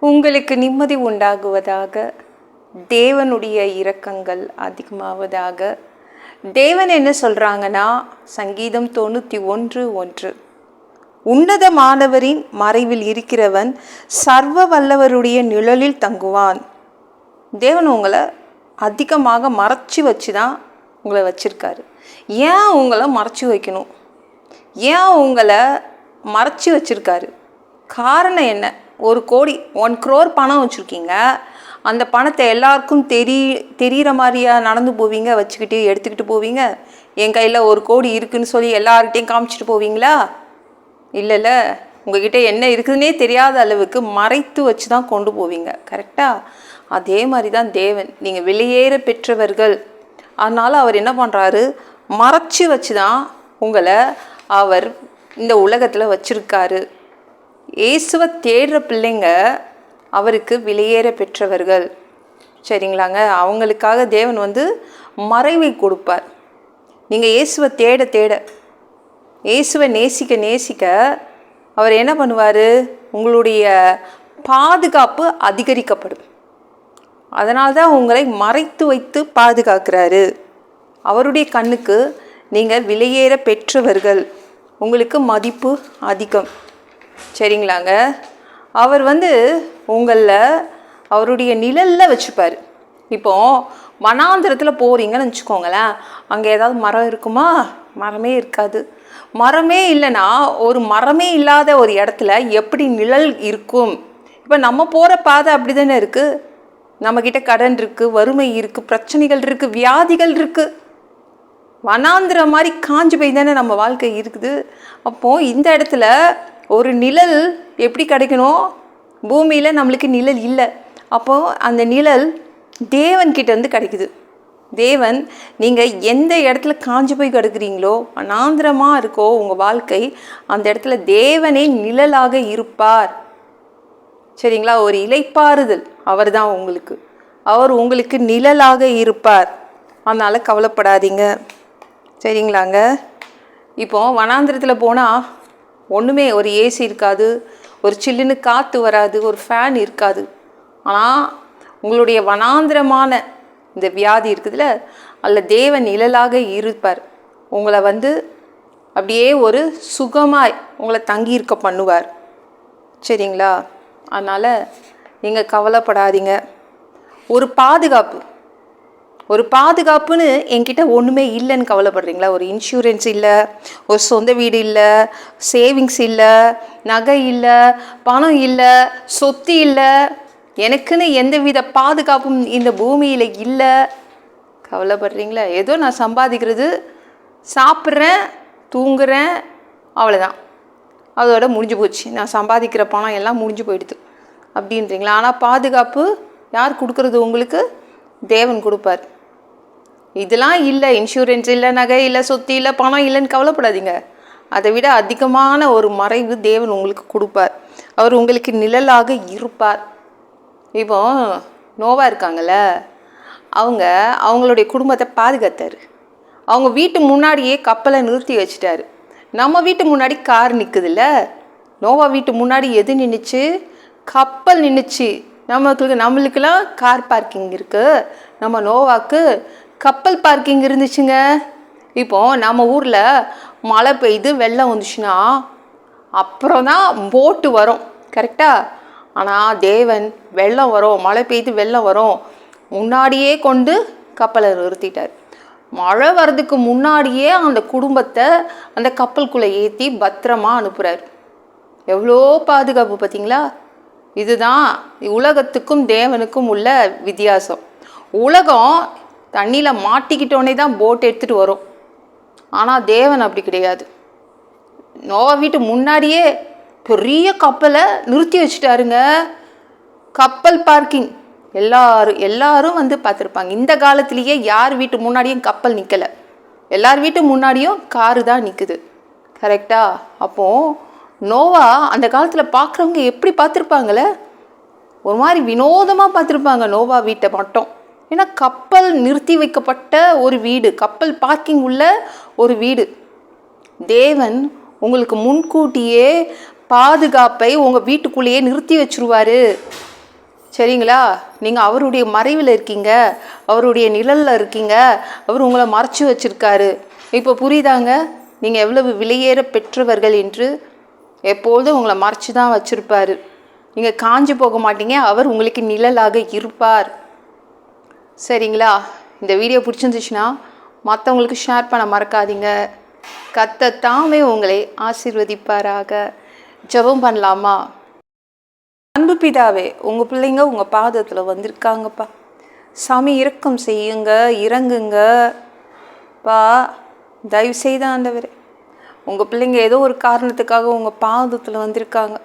உங்களுக்கு நிம்மதி உண்டாகுவதாக தேவனுடைய இரக்கங்கள் அதிகமாவதாக. தேவன் என்ன சொல்கிறாங்கன்னா சங்கீதம் தொண்ணூற்றி ஒன்று ஒன்று. உன்னதமானவரின் மறைவில் இருக்கிறவன் சர்வ வல்லவருடைய நிழலில் தங்குவான். தேவன் உங்களை அதிகமாக மறைச்சி வச்சு தான் உங்களை வச்சுருக்காரு. ஏன் உங்களை மறைச்சி வைக்கணும்? ஏன் உங்களை மறைச்சி வச்சுருக்காரு? காரணம் என்ன? ஒரு கோடி ஒன் க்ரோர் பணம் வச்சுருக்கீங்க. அந்த பணத்தை எல்லாருக்கும் தெரி தெரிகிற மாதிரியா நடந்து போவீங்க? வச்சுக்கிட்டு எடுத்துக்கிட்டு போவீங்க? என் கையில் ஒரு கோடி இருக்குன்னு சொல்லி எல்லார்கிட்டையும் காமிச்சிட்டு போவீங்களா? இல்லைல்ல. உங்ககிட்ட என்ன இருக்குதுன்னே தெரியாத அளவுக்கு மறைத்து வச்சு தான் கொண்டு போவீங்க. கரெக்டாக அதே மாதிரி தான் தேவன். நீங்கள் வெளியேற பெற்றவர்கள். அதனால் அவர் என்ன பண்ணுறாரு மறைச்சி வச்சு தான் உங்களை அவர் இந்த உலகத்தில் வச்சுருக்காரு. இயேசுவை தேடுற பிள்ளைங்க அவருக்கு வெளியேற பெற்றவர்கள். சரிங்களாங்க? அவங்களுக்காக தேவன் வந்து மறைவை கொடுப்பார். நீங்கள் இயேசுவை தேட தேட இயேசுவை நேசிக்க நேசிக்க அவர் என்ன பண்ணுவார்? உங்களுடைய பாதுகாப்பு அதிகரிக்கப்படும். அதனால தான் உங்களை மறைத்து வைத்து பாதுகாக்கிறாரு. அவருடைய கண்ணுக்கு நீங்கள் விலையேற பெற்றவர்கள். உங்களுக்கு மதிப்பு அதிகம். சரிங்களாங்க. அவர் வந்து உங்களில் அவருடைய நிழலில் வச்சுப்பார். இப்போது வனாந்திரத்தில் போகிறீங்கன்னு வச்சுக்கோங்களேன். அங்கே ஏதாவது மரம் இருக்குமா? மரமே இருக்காது. மரமே இல்லைன்னா ஒரு மரமே இல்லாத ஒரு இடத்துல எப்படி நிழல் இருக்கும்? இப்போ நம்ம போகிற பாதை அப்படி தானே இருக்குது நம்மக்கிட்ட கடன் இருக்குது வறுமை இருக்குது பிரச்சனைகள் இருக்குது வியாதிகள் இருக்குது வனாந்திரம் மாதிரி காஞ்சு போய் தானே நம்ம வாழ்க்கை இருக்குது. அப்போது இந்த இடத்துல ஒரு நிழல் எப்படி கிடைக்கணும்? பூமியில் நம்மளுக்கு நிழல் இல்லை. அப்போது அந்த நிழல் தேவன்கிட்டேருந்து கிடைக்குது. தேவன் நீங்கள் எந்த இடத்துல காஞ்சி போய் கிடக்குறீங்களோ அனாந்திரமாக இருக்கோ உங்கள் வாழ்க்கை அந்த இடத்துல தேவனே நிழலாக இருப்பார். சரிங்களா? ஒரு இலைப்பாறுதல் அவர் தான் உங்களுக்கு. அவர் உங்களுக்கு நிழலாக இருப்பார். அதனால் கவலைப்படாதீங்க. சரிங்களாங்க? இப்போ வனாந்திரத்தில் போனால் ஒன்றுமே ஒரு ஏசி இருக்காது ஒரு சில்லுன்னு காற்று வராது ஒரு ஃபேன் இருக்காது. ஆனால் உங்களுடைய வனாந்திரமான இந்த வியாதி இருக்குதுல்ல அதில் தேவன் நிழலாக இருப்பார். உங்களை வந்து அப்படியே ஒரு சுகமாய் உங்களை தங்கியிருக்க பண்ணுவார். சரிங்களா? அதனால் நீங்கள் கவலைப்படாதீங்க. ஒரு பாதுகாப்பு. ஒரு பாதுகாப்புன்னு என்கிட்ட ஒன்றுமே இல்லைன்னு கவலைப்படுறீங்களா? ஒரு இன்சூரன்ஸ் இல்லை ஒரு சொந்த வீடு இல்லை சேவிங்ஸ் இல்லை நகை இல்லை பணம் இல்லை சொத்து இல்லை எனக்குன்னு எந்தவித பாதுகாப்பும் இந்த பூமியில் இல்லை. கவலைப்படுறீங்களா? ஏதோ நான் சம்பாதிக்கிறது சாப்பிட்றேன் தூங்குறேன் அவ்வளோதான் அதோட முடிஞ்சு போச்சு. நான் சம்பாதிக்கிற பணம் எல்லாம் முடிஞ்சு போயிடுது அப்படின்றீங்களா? ஆனால் பாதுகாப்பு யார் கொடுக்குறது உங்களுக்கு? தேவன் கொடுப்பார். இதெல்லாம் இல்லை இன்சூரன்ஸ் இல்லை நகை இல்லை சொத்து இல்லை பணம் இல்லைன்னு கவலைப்படாதீங்க. அதை விட அதிகமான ஒரு மறைவு தேவன் உங்களுக்கு கொடுப்பார். அவர் உங்களுக்கு நிழலாக இருப்பார். இப்போ நோவா இருக்காங்கல்ல அவங்க அவங்களுடைய குடும்பத்தை பாதுகாத்தார். அவங்க வீட்டு முன்னாடியே கப்பலை நிறுத்தி வச்சிட்டாரு. நம்ம வீட்டு முன்னாடி கார் நிற்குதுல்ல நோவா வீட்டு முன்னாடி எது நின்றுச்சு கப்பல் நின்றுச்சு நம்மளுக்கு நம்மளுக்கெல்லாம் கார் பார்க்கிங் இருக்குது நம்ம நோவாக்கு கப்பல் பார்க்கிங் இருந்துச்சுங்க. இப்போ நம்ம ஊரில் மழை பெய்து வெள்ளம் வந்துச்சுன்னா அப்புறம் தான் போட்டு வரும் கரெக்டாக ஆனால் தேவன் வெள்ளம் வரும் மழை பெய்து வெள்ளம் வரும். முன்னாடியே கொண்டு கப்பலை நிறுத்திட்டார். மழை வர்றதுக்கு முன்னாடியே அந்த குடும்பத்தை அந்த கப்பலுக்குள்ளே ஏற்றி பத்திரமா அனுப்புகிறார் எவ்வளோ பாதுகாப்பு பார்த்தீங்களா? இதுதான் உலகத்துக்கும் தேவனுக்கும் உள்ள வித்தியாசம். உலகம் தண்ணியில் மாட்டிக்கிட்டோன்னே தான் போட் எடுத்துகிட்டு வரும். ஆனால் தேவன் அப்படி கிடையாது. நோவா வீட்டு முன்னாடியே பெரிய கப்பலை நிறுத்தி வச்சுட்டாருங்க. கப்பல் பார்க்கிங். எல்லாரும் எல்லாரும் வந்து பார்த்துருப்பாங்க. இந்த காலத்திலேயே யார் வீட்டு முன்னாடியும் கப்பல் நிற்கலை எல்லார் வீட்டு முன்னாடியும் காரு தான் நிற்குது கரெக்டா அப்போது நோவா அந்த காலத்தில் பார்க்குறவங்க எப்படி பார்த்துருப்பாங்களே? ஒரு மாதிரி வினோதமாக பார்த்துருப்பாங்க நோவா வீட்டை மட்டும். ஏன்னா கப்பல் நிறுத்தி வைக்கப்பட்ட ஒரு வீடு கப்பல் பார்க்கிங் உள்ள ஒரு வீடு. தேவன் உங்களுக்கு முன்கூட்டியே பாதுகாப்பை உங்கள் வீட்டுக்குள்ளேயே நிறுத்தி வச்சுருவார். சரிங்களா? நீங்கள் அவருடைய மறைவில் இருக்கீங்க அவருடைய நிழலில் இருக்கீங்க அவர் உங்களை மறைச்சி வச்சுருக்காரு. இப்போ புரியுதாங்க? நீங்கள் எவ்வளவு விலையேற பெற்றவர்கள் என்று எப்பொழுதும் உங்களை மறைச்சி தான் வச்சுருப்பாரு. நீங்கள் காஞ்சு போக மாட்டீங்க அவர் உங்களுக்கு நிழலாக இருப்பார். சரிங்களா? இந்த வீடியோ பிடிச்சிருந்துச்சுன்னா மற்றவங்களுக்கு ஷேர் பண்ண மறக்காதீங்க. கத்த தாமே உங்களை ஆசீர்வதிப்பாராக. ஜெபம் பண்ணலாமா? அன்பு பிதாவே உங்கள் பிள்ளைங்க உங்கள் பாதத்தில் வந்திருக்காங்கப்பா. சாமி இறக்கம் செய்யுங்க இறங்குங்க. பா தயவு செய்த ஆண்டவரே உங்கள் பிள்ளைங்க ஏதோ ஒரு காரணத்துக்காக உங்கள் பாதத்தில் வந்திருக்காங்க.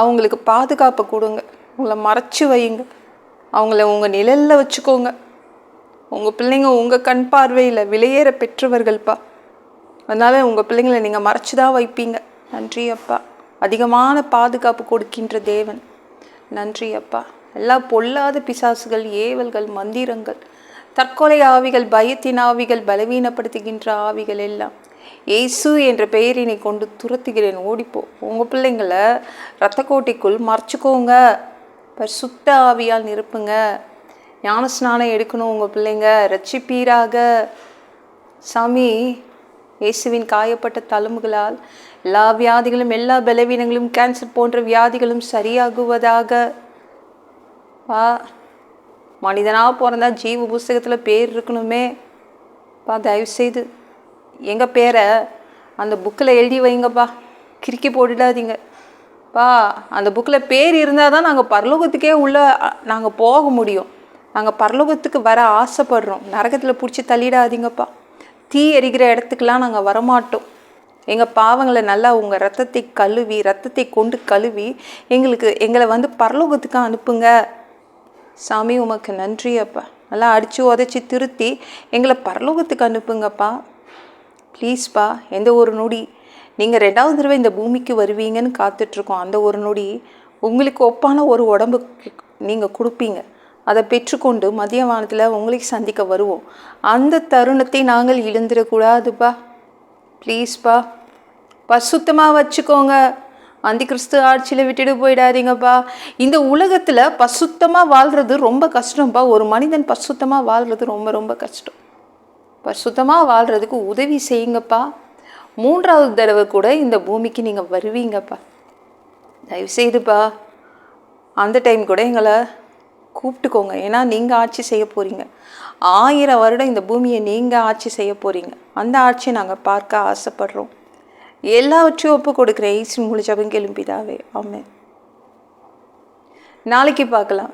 அவங்களுக்கு பாதுகாப்பை கொடுங்க. உங்களை மறைச்சி வையுங்க. அவங்கள உங்கள் நிழலில் வச்சுக்கோங்க. உங்கள் பிள்ளைங்க உங்கள் கண் பார்வையில் விலையேற பெற்றவர்கள்ப்பா. அதனால் உங்கள் பிள்ளைங்களை நீங்கள் மறைச்சி தான் வைப்பீங்க. நன்றி அப்பா. அதிகமான பாதுகாப்பு கொடுக்கின்ற தேவன். நன்றி அப்பா. எல்லா பொல்லாத பிசாசுகள் ஏவல்கள் மந்திரங்கள் தற்கொலை ஆவிகள் பயத்தின் ஆவிகள் பலவீனப்படுத்துகின்ற ஆவிகள் எல்லாம். இயேசு என்ற பெயரினை கொண்டு துரத்துகிறேன். ஓடிப்போ. உங்கள் பிள்ளைங்களை ரத்தக்கோட்டைக்குள் மறைச்சிக்கோங்க. பரிசுத்த ஆவியால் நிரப்புங்க. ஞானஸ்நானம் எடுக்கணும் உங்கள் பிள்ளைங்க. ரட்சிப்பீராக சாமி இயேசுவின் காயப்பட்ட தழும்புகளால் எல்லா வியாதிகளும் எல்லா பலவீனங்களும் கேன்சர் போன்ற வியாதிகளும் சரியாகுவதாக. பா மனிதனாக பிறந்தா ஜீவ புஸ்தகத்தில் பேர் இருக்கணுமே. பா தயவுசெய்து. எங்கள் பேரை அந்த புக்கில் எழுதி வைங்கப்பா. கிறுக்கி போட்டுடாதீங்க. பா அந்த புக்கில் பேர் இருந்தால் தான் நாங்கள் பரலோகத்துக்கே உள்ளே நாங்கள் போக முடியும். நாங்கள் பரலோகத்துக்கு வர ஆசைப்படுறோம். நரகத்தில் பிடிச்சி தள்ளிடாதீங்கப்பா. தீ எரிகிற இடத்துக்கெலாம் நாங்கள் வரமாட்டோம். எங்கள் பாவங்களை நல்லா உங்கள் ரத்தத்தை கழுவி ரத்தத்தை கொண்டு கழுவி எங்களுக்கு எங்களை வந்து பரலோகத்துக்கு அனுப்புங்க. சாமி உமக்கு நன்றி அப்பா. நல்லா அடித்து உதச்சி திருத்தி எங்களை பரலோகத்துக்கு அனுப்புங்கப்பா. ப்ளீஸ்ப்பா எந்த ஒரு நொடி. நீங்கள் ரெண்டாவது தடவை இந்த பூமிக்கு வருவீங்கன்னு காத்துட்ருக்கோம். அந்த ஒரு நொடி உங்களுக்கு ஒப்பான ஒரு உடம்பு நீங்கள் கொடுப்பீங்க. அதை பெற்றுக்கொண்டு மதிய வானத்தில் உங்களுக்கு சந்திக்க வருவோம். அந்த தருணத்தை நாங்கள் இழந்துடக்கூடாதுப்பா. ப்ளீஸ்ப்பா பசுத்தமாக வச்சுக்கோங்க. அந்தி கிறிஸ்து ஆட்சியில் விட்டுட்டு போயிடாதீங்கப்பா. இந்த உலகத்தில் பசுத்தமாக வாழ்கிறது ரொம்ப கஷ்டம்ப்பா ஒரு மனிதன் பசுத்தமாக வாழ்கிறது ரொம்ப ரொம்ப கஷ்டம். பசுத்தமாக வாழ்கிறதுக்கு உதவி செய்யுங்கப்பா. மூன்றாவது தடவை கூட இந்த பூமிக்கு நீங்கள் வருவீங்கப்பா. தயவுசெய்துப்பா. அந்த டைம் கூட எங்களை கூப்பிட்டுக்கோங்க. ஏன்னா நீங்கள் ஆட்சி செய்ய போகிறீங்க ஆயிரம் வருடம் இந்த பூமியை நீங்கள் ஆட்சி செய்ய போகிறீங்க அந்த ஆட்சியை நாங்கள் பார்க்க ஆசைப்படுறோம். எல்லாவற்றையும் ஒப்பு கொடுக்குற ஈஸ்வன் முழிச்சவங்க ஜபம் ஆமே நாளைக்கு பார்க்கலாம்.